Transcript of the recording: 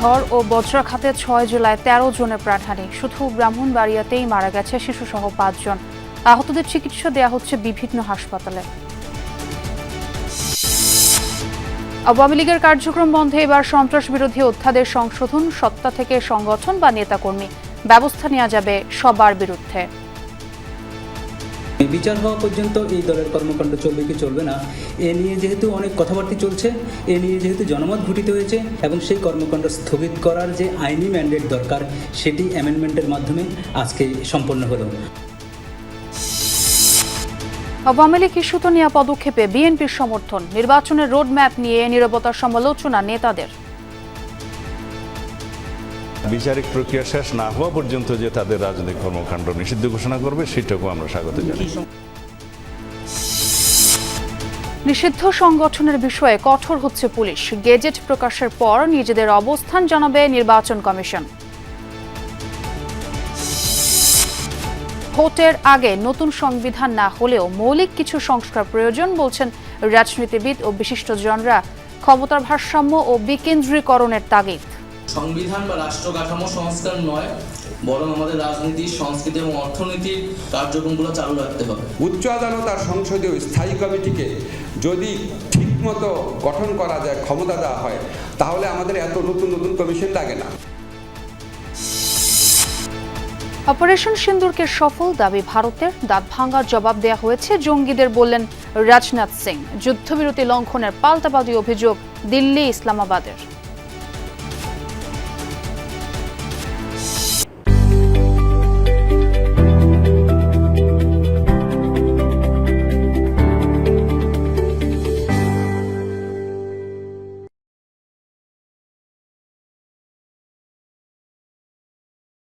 ঝড় ও বজ্রাঘাতে ছয় জেলায় তেরো জনের প্রাণহানি শুধু ব্রাহ্মণবাড়িয়াতেই মারা গেছে শিশুসহ পাঁচজন। আহতদের চিকিৎসা দেওয়া হচ্ছে বিভিন্ন হাসপাতালে। আওয়ামী লীগের কার্যক্রম বন্ধে এবার সন্ত্রাস বিরোধী অধ্যাদেশ সংশোধন, সত্তা থেকে সংগঠন বা নেতাকর্মী। ব্যবস্থা নেওয়া যাবে সবার বিরুদ্ধে। বিচার হওয়া পর্যন্ত এই দলের কর্মকাণ্ড চলবে কি চলবে না, এ নিয়ে যেহেতু অনেক কথাবার্তা চলছে, এ নিয়ে যেহেতু জনমত ঘটিত হয়েছে এবং সেই কর্মকাণ্ড স্থগিত করার যে আইনি ম্যান্ডেট দরকার, সেটি অ্যামেন্ডমেন্টের মাধ্যমে আজকে সম্পন্ন হলো। আওয়ামী লীগ ইস্যুতে নেওয়া পদক্ষেপে বিএনপির সমর্থন, নির্বাচনের রোডম্যাপ নিয়ে নিরবতার সমালোচনা নেতাদের। বিচারিক প্রক্রিয়া শেষ না হওয়া পর্যন্ত যে তাদের রাজনৈতিক কর্মকাণ্ড নিষিদ্ধ ঘোষণা করবে, সেটাকে আমরা স্বাগত জানাই। নিষিদ্ধ সংগঠনের বিষয়ে কঠোর হচ্ছে পুলিশ। গেজেট প্রকাশের পর নিজেদের অবস্থান জানাবে নির্বাচন কমিশন। ভোটের আগে নতুন সংবিধান না হলেও মৌলিক কিছু সংস্কার প্রয়োজন বলছেন রাজনীতিবিদ ও বিশিষ্টজনরা। ক্ষমতার ভারসাম্য ও বিকেন্দ্রীকরণের তাগিদ। সংবিধান বা রাষ্ট্র কাঠামো সংস্কার নয় বরং আমাদের রাজনীতি সংস্কৃতি এবং অর্থনীতির কার্যক্রমগুলো চালু রাখতে হবে। উচ্চ আদালত আর সংসদীয় স্থায়ী কমিটিকে যদি ঠিকমতো গঠন করা যায় ক্ষমতা দেওয়া হয় তাহলে আমাদের এত নতুন নতুন কমিশন লাগে না। অপারেশন সিন্দুরকে সফল দাবি ভারতের। দাঁত ভাঙার জবাব দেওয়া হয়েছে জঙ্গিদের বললেন রাজনাথ সিং। যুদ্ধবিরতি লঙ্ঘনের পাল্টাপাল্টি অভিযোগ দিল্লি ইসলামাবাদের।